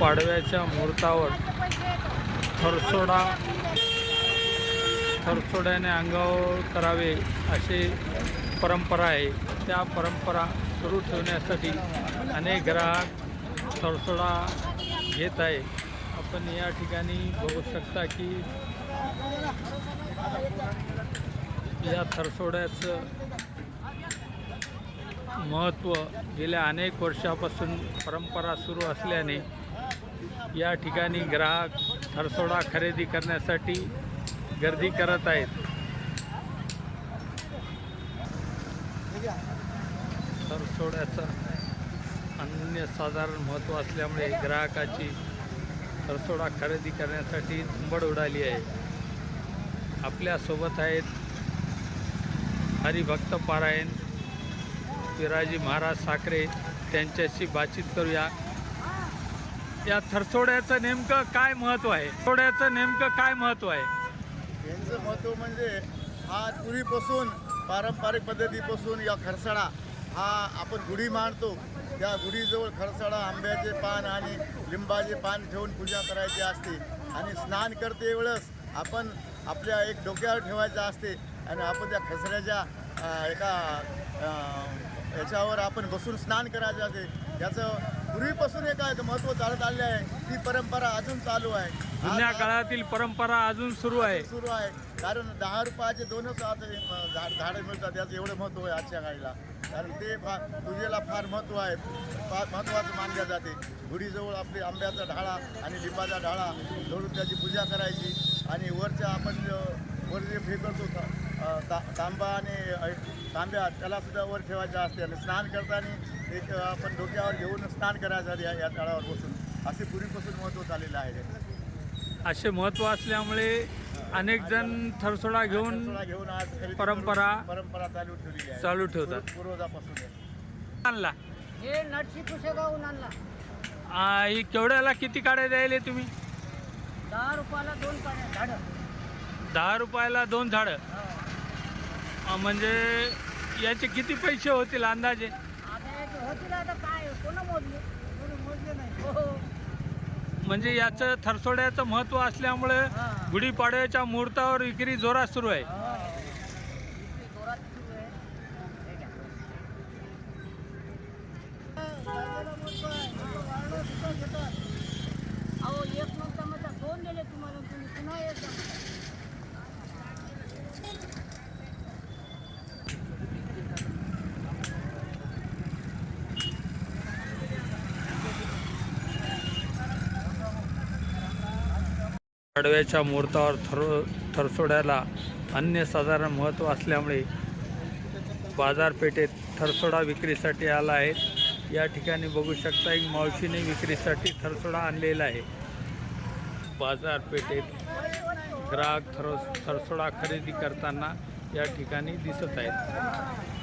पाडव्याच्या मुहूर्तावर थरसोडा थरसोड्याने अंगावर करावे अशी परंपरा आहे. त्या परंपरा सुरू ठेवण्यासाठी अनेक ग्राहक थरसोडा घेत आहे. आपण या ठिकाणी बघू शकता की या थरसोड्याचं महत्त्व गेल्या अनेक वर्षापासून परंपरा सुरू असल्याने या ठिकाणी ग्राहक थरसोडा खरेदी करण्यासाठी गर्दी करत आहेत. सरसोड्याचं अन्य साधारण महत्त्व असल्यामुळे ग्राहकाची सरसोडा खरेदी करण्यासाठी झुंबड उडाली आहे. आपल्यासोबत आहेत हरिभक्त पारायण विराजी महाराज साखरे. त्यांच्याशी बातचीत करूया. या थरसोड्याचं नेमकं काय महत्त्व आहे? थोड्याचं नेमकं काय महत्त्व आहे? यांचं महत्त्व म्हणजे हा पूर्वीपासून पारंपरिक पद्धतीपासून या खरसाडा हा आपण गुढी मांडतो. त्या गुढीजवळ खरसाडा आंब्याचे पान आणि लिंबाचे पान ठेवून पूजा करायची असते. आणि स्नान करते वेळेस आपण आपल्या एक डोक्यावर ठेवायचं असते आणि आपण त्या खसऱ्याच्या एका याच्यावर आपण बसून स्नान करायचं असते. याचं पूर्वीपासून एक आहे महत्त्व चालत आले आहे. ती परंपरा अजून चालू आहे. जुन्या काळातील परंपरा अजून सुरू आहे. सुरू आहे. कारण दहा रुपयाचे दोनच झाड झाडं मिळतात. याचं एवढं महत्त्व आहे आजच्या काळीला. कारण ते फार पूजेला फार महत्त्व आहे. फार महत्त्वाचं मानल्या जाते. गुढीजवळ आपली आंब्याचा ढाळा आणि लिंबाचा ढाळा जोडून त्याची पूजा करायची. आणि वरच्या आपण वर जे फेकतो ता- अ, ता तांबा आणि तांब्या त्याला सुद्धा वर ठेवायचं असते आणि स्नान करताना एक आपण डोक्यावर घेऊन स्नान करायचं या या तळावर बसून. असे पूर्वीपासून महत्त्व चाललेलं आहे. असे महत्त्व असल्यामुळे अनेक जण थरसोडा घेऊन घेऊन आज परंपरा परंपरा चालू ठेवलेली आहे. चालू ठेवतात. पूर्व- पूर्वजापासून. आणला. हे नटशी कुशेगावून आणला. आ, ही केवढ्याला किती काड्या द्यायले तुम्ही? दहा रुपयाला दोन पाण्या झाडं. दहा रुपयाला दोन झाडं. म्हणजे याचे किती पैसे होतील अंदाजे? आता याचे होतील आता काय कोण मोजले कोणी मोजले नाही हो म्हणजे याचं थरसोड्याचं महत्त्व असल्यामुळे. गुढीपाडव्याच्या मुहूर्तावर विक्री जोरात सुरू आहे हा. इतकी जोरात सुरू आहे. हे घ्या. दादाला बोलतोय, लोकं वारलं सुद्धा घेतात. अहो एक नंतर माझा दोन दिले तुम्हाला तुम्ही पुन्हा येत जा. पाडव्याच्या मुहूर्तावर थर थरसोड्याला अन्यसाधारण महत्त्व असल्यामुळे बाजारपेठेत थरसोडा विक्रीसाठी आला आहे. या ठिकाणी बघू शकता एक मावशीने विक्रीसाठी थरसोडा आणलेला आहे. बाजारपेठेत ग्राहक थर थरसोडा खरेदी करताना या ठिकाणी दिसत आहेत.